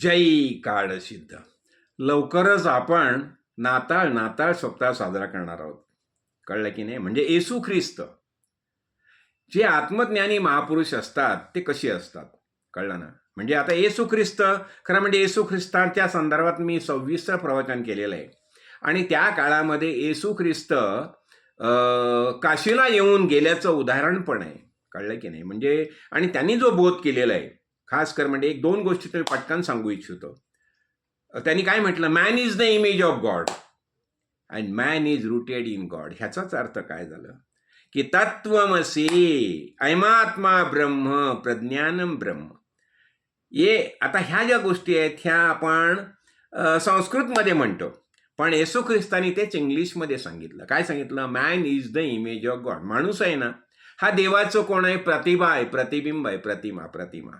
जय काळ सिद्ध. लवकरच आपण नाताळ नाताळ सप्ताह साजरा करणार आहोत. कळलं की नाही? म्हणजे येसू ख्रिस्त. जे आत्मज्ञानी महापुरुष असतात ते कसे असतात? कळलं ना? म्हणजे आता येसू ख्रिस्त खरं म्हणजे येसू ख्रिस्तांच्या संदर्भात मी सव्वीसचं प्रवचन केलेलं आहे. आणि त्या काळामध्ये येसू ख्रिस्त काशीला येऊन गेल्याचं उदाहरण पण आहे. कळलं की नाही? म्हणजे आणि त्यांनी जो बोध केलेला आहे खास कर म्हणजे एक दोन गोष्टी तरी पटकन सांगू इच्छितो. त्यांनी काय म्हटलं? Man is the image of God and man is rooted in God ह्याचाच अर्थ काय झालं? की तत्वमसी ऐमात्मा ब्रह्म प्रज्ञानम ब्रह्म. ये आता ह्या ज्या गोष्टी आहेत ह्या आपण संस्कृतमध्ये म्हणतो. पण येसू ख्रिस्तानी तेच इंग्लिशमध्ये सांगितलं. काय सांगितलं? Man is the image of God माणूस आहे ना हा देवाचं कोण आहे? प्रतिभा आहे. प्रतिबिंब आहे. प्रतिमा प्रतिमा.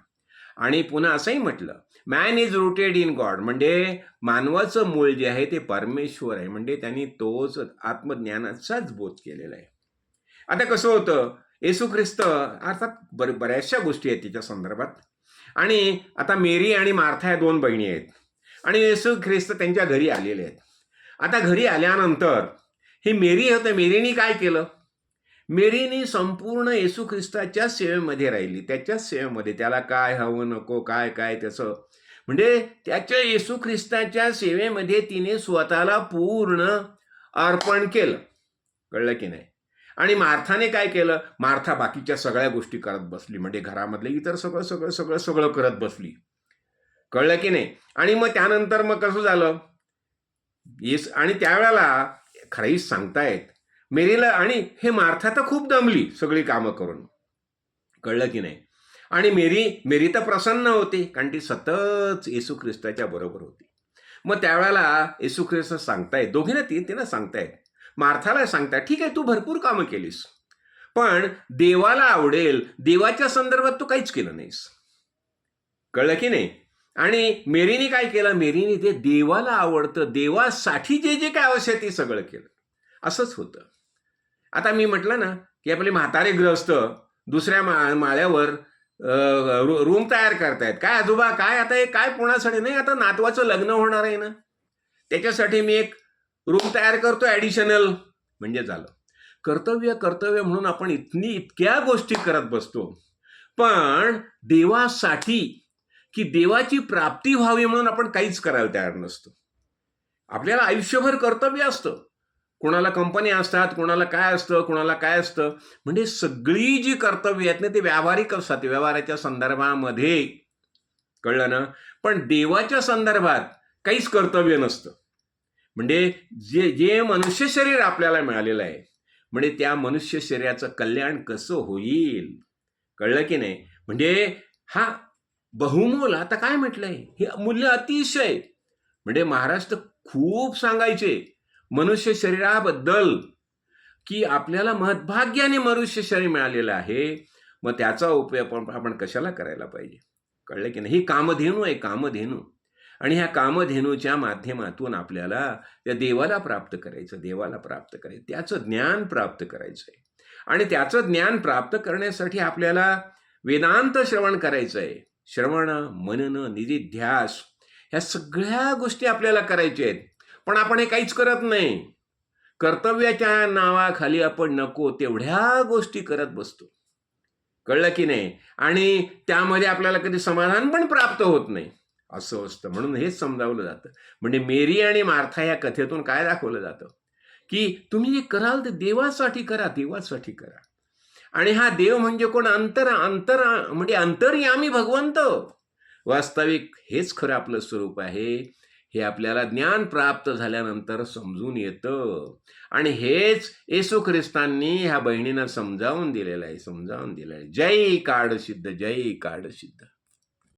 आणि पुन्हा असंही म्हटलं man is rooted in God म्हणजे मानवाचं मूळ जे आहे ते परमेश्वर आहे. म्हणजे त्यांनी तोच आत्मज्ञानाचाच बोध केलेला आहे. आता कसं होतं? येसू ख्रिस्त अर्थात बर बऱ्याचशा गोष्टी आहेत तिच्या संदर्भात. आणि आता मेरी आणि मार्था या दोन बहिणी आहेत. आणि येसू ख्रिस्त त्यांच्या घरी आलेले आहेत. आता घरी आल्यानंतर ही मेरी होतं. मेरीने काय केलं? मेरीनी संपूर्ण येसू ख्रिस्ताच्या सेवेमध्ये राहिली. त्याच्याच सेवेमध्ये. त्याला काय हवं नको काय काय त्याचं म्हणजे त्याच्या येसू ख्रिस्ताच्या सेवेमध्ये तिने स्वतःला पूर्ण अर्पण केलं. कळलं की नाही? आणि मार्थाने काय केलं? मार्था बाकीच्या सगळ्या गोष्टी करत बसली. म्हणजे घरामधले इतर सगळं सगळं सगळं सगळं करत बसली. कळलं की नाही? आणि मग त्यानंतर मग कसं झालं? येस आणि त्यावेळेला खरंच सांगतायत मेरीला आणि हे मार्था तर खूप दमली सगळी कामं करून. कळलं की नाही? आणि मेरी मेरी तर प्रसन्न होती कारण ती सतत येशू ख्रिस्ताच्या बरोबर होती. मग त्यावेळेला येशू ख्रिस्त सांगतायत दोघींना ती तिला सांगतायत मार्थाला सांगताय ठीक आहे तू भरपूर कामं केलीस पण देवाला आवडेल देवाच्या संदर्भात तू काहीच केलं नाहीस. कळलं की नाही? आणि मेरीने काय केलं? मेरीने ते देवाला आवडतं देवासाठी जे जे काय आवश्यक ते सगळं केलं. असंच होतं. आता मी म्हटलं ना की आपले म्हातारे ग्रस्त दुसऱ्या मा माळ्यावर रूम तयार करतायत. काय आजोबा काय आता हे काय पुण्यासाठी? नाही आता नातवाचं लग्न होणार आहे ना. त्याच्यासाठी मी एक रूम तयार करतो ॲडिशनल म्हणजे झालं. कर्तव्य कर्तव्य म्हणून आपण इतनी इतक्या गोष्टी करत बसतो. पण देवासाठी की देवाची प्राप्ती व्हावी म्हणून आपण काहीच करायला तयार नसतो. आपल्याला आयुष्यभर कर्तव्य असतं. कोणाला कंपनी असतात कोणाला काय असतं कोणाला काय असतं? म्हणजे सगळी जी कर्तव्य आहेत ना ते व्यावहारिक असतात. व्यवहाराच्या संदर्भामध्ये. कळलं ना? पण देवाच्या संदर्भात काहीच कर्तव्य नसतं. म्हणजे जे जे मनुष्य शरीर आपल्याला मिळालेलं आहे म्हणजे त्या मनुष्य शरीराचं कल्याण कसं होईल? कळलं की नाही? म्हणजे हा बहुमोल आता काय म्हटलंय? हे मूल्य अतिशय. म्हणजे महाराष्ट्र खूप सांगायचे. मनुष्य शरीराबद्दल की आपल्याला महद्भाग्याने मनुष्य शरीर मिळालेलं आहे मग त्याचा उपयोग आपण आपण कशाला करायला पाहिजे? कळलं की नाही? ही कामधेनू आहे कामधेनू. आणि ह्या कामधेनूच्या माध्यमातून आपल्याला त्या देवाला प्राप्त करायचं देवाला प्राप्त करायचं त्याचं ज्ञान प्राप्त करायचं आहे. आणि त्याचं ज्ञान प्राप्त करण्यासाठी आपल्याला वेदांत श्रवण करायचं आहे. श्रवण मनन निधिध्यास ह्या सगळ्या गोष्टी आपल्याला करायच्या आहेत. पण आपण हे काहीच करत नाही. कर्तव्याच्या नावाखाली आपण नको तेवढ्या गोष्टी करत बसतो. कळलं की नाही? आणि त्यामध्ये आपल्याला कधी समाधान पण प्राप्त होत नाही. असं असतं. म्हणून हेच समजावलं जातं. म्हणजे मेरी आणि मार्था या कथेतून काय दाखवलं जातं? की तुम्ही जे कराल ते देवासाठी करा देवासाठी करा. आणि हा देव म्हणजे कोण? अंतर अंतर म्हणजे अंतर्यामी भगवंत. वास्तविक हेच खरं आपलं स्वरूप आहे. हे आपल्याला ज्ञान प्राप्त झाल्यानंतर समजून येतं. आणि हेच येसू ख्रिस्तांनी ह्या बहिणींना समजावून दिलेलं आहे समजावून दिलेलं आहे. जय काड सिद्ध जय काड सिद्ध